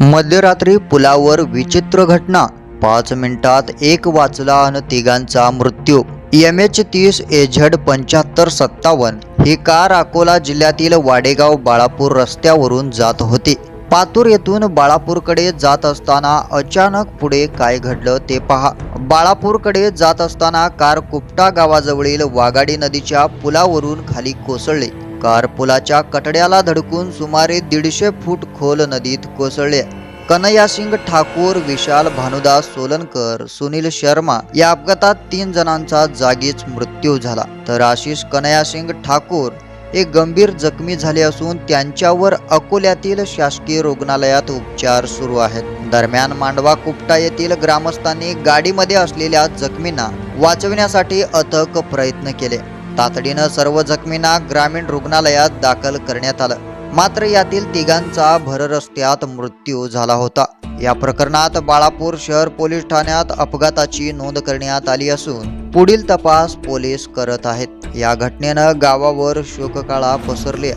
मध्यरात्री पुलावर विचित्र घटना. पाच मिनिटात एक वाचला आणि तिघांचा मृत्यू. एम एच तीस एझड पंच्याहत्तर सत्तावन्न. ही कार अकोला जिल्ह्यातील वाडेगाव बाळापूर रस्त्यावरून जात होती. पातूर येथून बाळापूरकडे जात असताना अचानक पुढे काय घडलं ते पहा. बाळापूरकडे जात असताना कार कुपटा गावाजवळील वाघाडी नदीच्या पुलावरून खाली कोसळली. कारपुलाच्या कटड्याला धडकून सुमारे दीडशे फूट खोल नदीत कोसळले. कन्हैयासिंग ठाकूर विशाल भानुदास सोलनकर सुनील शर्मा या अपघातात तीन जणांचा जागीच मृत्यू झाला. तर आशिष कन्हैयासिंग ठाकूर हे गंभीर जखमी झाले असून त्यांच्यावर अकोल्यातील शासकीय रुग्णालयात उपचार सुरू आहेत. दरम्यान मांडवा कुपटा येथील ग्रामस्थांनी गाडीमध्ये असलेल्या जखमींना वाचविण्यासाठी अथक प्रयत्न केले. तातडीनं सर्व जखमींना ग्रामीण रुग्णालयात दाखल करण्यात आलं. मात्र यातील तिघांचा भररस्त्यात मृत्यू झाला होता. या प्रकरणात बाळापूर शहर पोलीस ठाण्यात अपघाताची नोंद करण्यात आली असून पुढील तपास पोलीस करत आहेत. या घटनेनं गावावर शोककाळा पसरली